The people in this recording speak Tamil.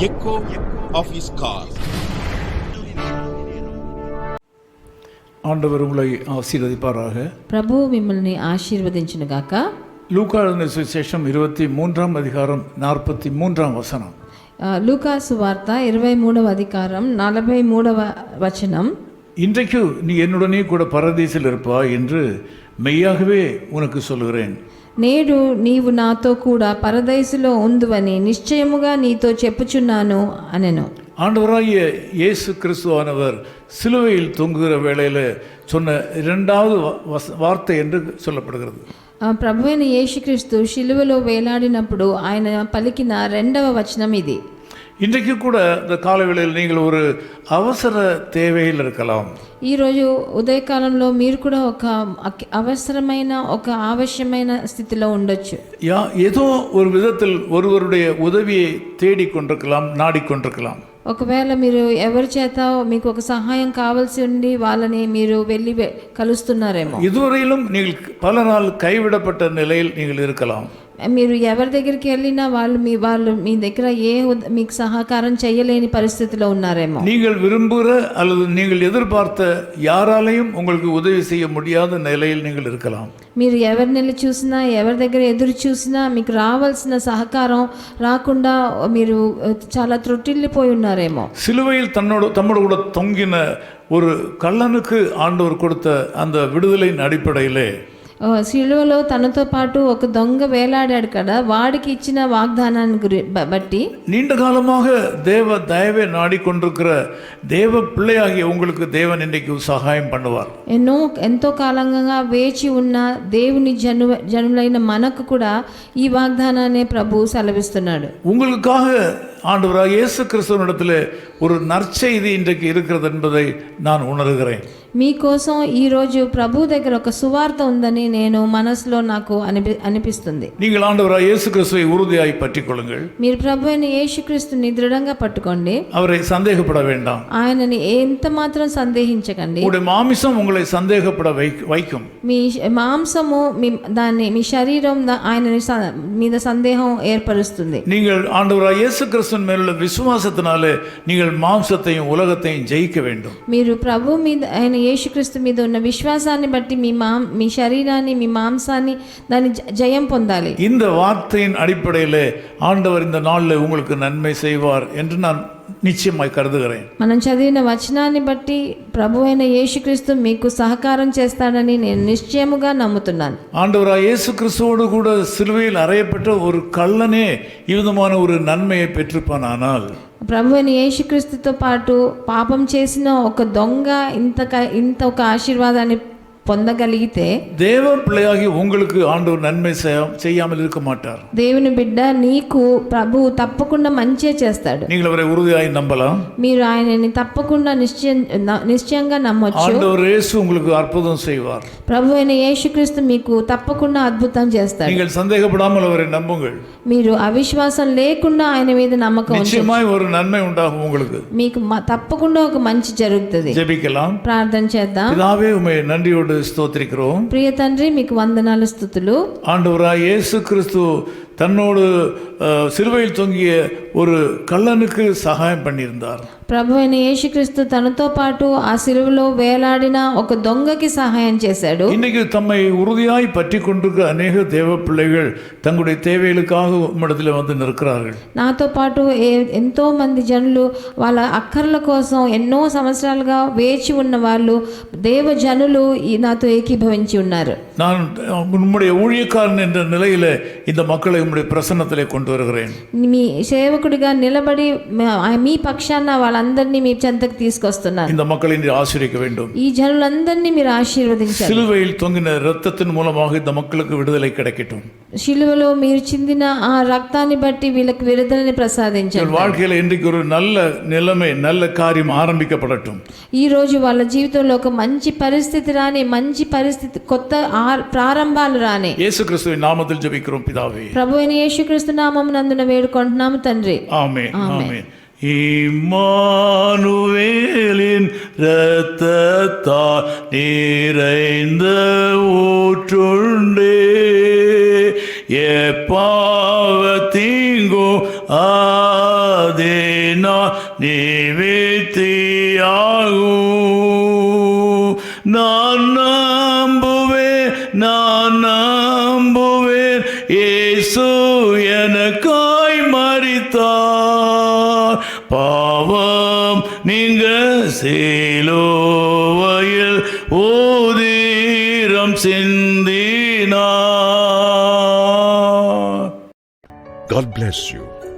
echo of his car. ஆண்டவர் உங்களை ஆசீர்வதிப்பாராக ప్రభువు మిమ్మల్ని ఆశీర్వదించునుగాక லூக்காளன சுவிசேஷம் இருபத்தி மூன்றாம் அதிகாரம் நாற்பத்தி மூன்றாம் வசனம் ఆ, లూకాసు వార్త ఇరవై మూడవ అధికారం నలభై మూడవ వచనం இன்றைக்கு நீ என்னுடனே கூட பரதீசில் இருப்பாய் என்று மெய்யாகவே உனக்கு சொல்கிறேன் నేడు నీవు నాతో కూడా పరదైసులో ఉందువని నిశ్చయముగా నీతో చెప్పుచున్నాను అనెను ஆண்டவராகிய இயேசு கிறிஸ்துவானவர் சிலுவையில் தொங்குகிற வேளையில் சொன்ன இரண்டாவது வ- வச- வார்த்தை என்று சொல்லப்படுகிறது ఆ, ప్రభు అయిన యేసుక్రీస్తు శిలువలో వేలాడినప్పుడు ఆయన పలికిన రెండవ వచనం ఇది இன்றைக்கு கூட இந்த காலவேளையில் நீங்கள் ஒரு அவசர தேவையில் இருக்கலாம் ఈరోజు ఉదయకాలంలో మీరు కూడా ఒక అక్- అవసరమైన ఒక ఆవశ్యమైన స్థితిలో ఉండొచ్చు யா ஏதோ ஒரு விதத்தில் ஒருவருடைய உதவியை தேடிக்கொண்டிருக்கலாம் நாடிக்கொண்டிருக்கலாம் ఒకవేళ మీరు ఎవరి చేత మీకు ఒక సహాయం కావాల్సి ఉండి వాళ్ళని మీరు వెళ్ళి వె- కలుస్తున్నారేమో இதுவரையிலும் நீங்கள் பல நாள் கைவிடப்பட்ட நிலையில் நீங்கள் இருக்கலாம் మీరు ఎవరి దగ్గరికి వెళ్ళినా వాళ్ళు మీ వాళ్ళు మీ దగ్గర ఏ ఉద- మీకు సహకారం చేయలేని పరిస్థితిలో ఉన్నారేమో நீங்கள் விரும்புகிற அல்லது நீங்கள் எதிர்பார்த்த யாராலையும் உங்களுக்கு உதவி செய்ய முடியாத நிலையில் நீங்கள் இருக்கலாம் మీరు ఎవరిని వెళ్ళి చూసినా ఎవరి దగ్గర ఎదురు చూసినా మీకు రావాల్సిన సహకారం రాకుండా మీరు ఆ, చాలా త్రొట్టిల్లిపోయి ఉన్నారేమో சிலுவையில் தன்னோட தம்மோடு கூட தொங்கின ஒரு கள்ளனுக்கு ஆண்டவர் கொடுத்த அந்த விடுதலையின் அடிப்படையிலே ఆ, సిలువలో తనతో పాటు ఒక దొంగ వేలాడాడు కదా వాడికి ఇచ్చిన వాగ్దానాన్ని గురి బ- బట్టి நீண்ட காலமாக தேவ தயவை நாடிக்கொண்டிருக்கிற தேவ பிள்ளையாகிய உங்களுக்கு தேவன் இன்றைக்கு சகாயம் பண்ணுவார் ఎన్నో ఎంతో కాలంగా వేచి ఉన్న దేవుని జను జనులైన మనకు కూడా ఈ వాగ్దానాన్ని ప్రభు సెలవిస్తున్నాడు உங்களுக்காக ஆண்டவராக இயேசு கிறிஸ்துவனிடத்தில் ஒரு நற்செய்தி இன்றைக்கு இருக்கிறது என்பதை நான் உணர்கிறேன் మీకోసం ఈరోజు ప్రభు దగ్గర ఒక సువార్త ఉందని నేను మనసులో నాకు అనిపి అనిపిస్తుంది நீங்கள் ஆண்டவராக இயேசு கிறிஸ்துவை உறுதியாய் பற்றிக் கொள்ளுங்கள் మీరు ప్రభు అయిన యేసుక్రీస్తుని దృఢంగా పట్టుకోండి அவரை சந்தேகப்பட வேண்டாம் ఆయనని ఎంత మాత్రం సందేహించకండి உங்களுடைய மாமிசம் உங்களை சந்தேகப்பட வை- வைக்கும் మీ మాంసము మీ దాన్ని మీ శరీరం దా- ఆయనని స- మీద సందేహం ఏర్పరుస్తుంది நீங்கள் ஆண்டவராக இயேசு கிறிஸ்துவின் மேலுள்ள விசுவாசத்தினாலே நீங்கள் மாம்சத்தையும் உலகத்தையும் ஜெயிக்க வேண்டும் మీరు ప్రభు మీద ఆయన యేసుక్రీస్తు మీద ఉన్న విశ్వాసాన్ని బట్టి మీ మా మీ శరీరాన్ని మీ మాంసాన్ని దాన్ని జ- జయం పొందాలి இந்த வார்த்தையின் அடிப்படையிலே ஆண்டவர் இந்த நாளில் உங்களுக்கு நன்மை செய்வார் என்று நான் நிச்சயமாய் கருதுகிறேன் మనం చదివిన వచనాన్ని బట్టి ప్రభు అయిన యేసుక్రీస్తు మీకు సహకారం చేస్తాడని నేను నిశ్చయముగా నమ్ముతున్నాను ஆண்டவராக இயேசு கிறிஸ்துவோடு கூட சிலுவையில் அறையப்பட்ட ஒரு கள்ளனே இவ்விதமான ஒரு நன்மையை பெற்றிருப்பானால் ప్రభు అయిన యేసుక్రీస్తుతో పాటు పాపం చేసిన ఒక దొంగ ఇంత క- ఇంత ఒక ఆశీర్వాదాన్ని పొందగలిగితే தேவ பிள்ளையாகி உங்களுக்கு ஆண்டவர் நன்மை செய்ய- செய்யாமல் இருக்க மாட்டார் దేవుని బిడ్డ నీకు ప్రభు తప్పకుండా మంచిగా చేస్తాడు நீங்கள் அவரை உறுதியாய் நம்பலாம் మీరు ఆయనని తప్పకుండా నిశ్చయం న- నిశ్చయంగా నమ్మొచ్చు ஆண்டவர் இயேசு உங்களுக்கு அற்புதம் செய்வார் ప్రభు అయిన యేసుక్రీస్తు మీకు తప్పకుండా అద్భుతం చేస్తాడు நீங்கள் சந்தேகப்படாமல் அவரை நம்புங்கள் మీరు అవిశ్వాసం లేకుండా ఆయన మీద నమ్మకం ఉంచండి. நிச்சயமாய் ஒரு நன்மை உண்டாகும் உங்களுக்கு మీకు మ- తప్పకుండా ఒక మంచి జరుగుతుంది ஜெபிக்கலாம் ప్రార్థన చేద్దాం பிதாவே உண்மை நன்றியோடு ಸ್ತೋತ್ರಿಕರು ಪ್ರಿಯ ತಂಡ್ರಿ ಮೀಕು ವಂದನಾಲು ಸ್ತುತುಲು ಆಂಡವರ ಯೇಸು ಕ್ರಿಸ್ತು தன்னோடு அஹ், சிலுவையில் தொங்கிய ஒரு கள்ளனுக்கு சகாயம் பண்ணியிருந்தார் ప్రభు అయిన యేసుక్రీస్తు తనతో పాటు ఆ సిలువలో వేలాడిన ఒక దొంగకి సహాయం చేశాడు இன்னைக்கு தம்மை உறுதியாய் பற்றி கொண்டிருக்கிற அநேக தேவ பிள்ளைகள் தங்களுடைய தேவைகளுக்காக உம்மிடத்தில் வந்து நிற்கிறார்கள் నాతో పాటు ఏ- ఎంతో మంది జనులు వాళ్ళ అక్కర్ల కోసం ఎన్నో సంవత్సరాలుగా వేచి ఉన్న వాళ్ళు దేవ జనులు ఈ నాతో ఏకీభవించి ఉన్నారు நான் உம்முடைய ஊழியக்காரன் என்ற நிலையில இந்த மக்களை உம்முடைய பிரசன்னத்திலே கொண்டு வருகிறேன் మీ సేవకుడిగా నిలబడి మ- మీ పక్షాన వాళ్ళందరినీ మీ చెంతకు తీసుకొస్తున్నాను இந்த மக்களை நீர் ஆசிரிக்க வேண்டும் ఈ జనులందరినీ మీరు ఆశీర్వదించాలి சிலுவையில் தொங்கின இரத்தத்தின் மூலமாக இந்த மக்களுக்கு விடுதலை கிடைக்கட்டும் శిలువలో మీరు చిందిన ఆ రక్తాన్ని బట్టి వీళ్ళకి విడుదలని ప్రసాదించండి உங்கள் வாழ்க்கையில் இன்றைக்கு ஒரு நல்ல நிலைமை நல்ல காரியம் ஆரம்பிக்கப்படட்டும் ఈ రోజు వాళ్ళ జీవితంలో ఒక మంచి పరిస్థితి రాని మంచి పరిస్థితి కొత్త ఆ- ప్రారంభాలు రాని இயேசு கிறிஸ்துவின் நாமத்தில் ஜெபிக்கிறோம் பிதாவே ప్రభు అయిన యేసుక్రీస్తు నామం నందున వేడుకుంటున్నాము తండ్రి ஆமே ஆமே இம்மானுவேலின் இரத்தத்தால் நிறைந்த எப்பாவ தீங்கோ ஆதே நான் நிவித்தியாகும் நான் நம்புவேன் நான் நம்புவேன் ஏசு எனக்காய் மறித்தார் பாவம் நீங்க சேலோவையில் ஓதீரம் சிந்தி God bless you.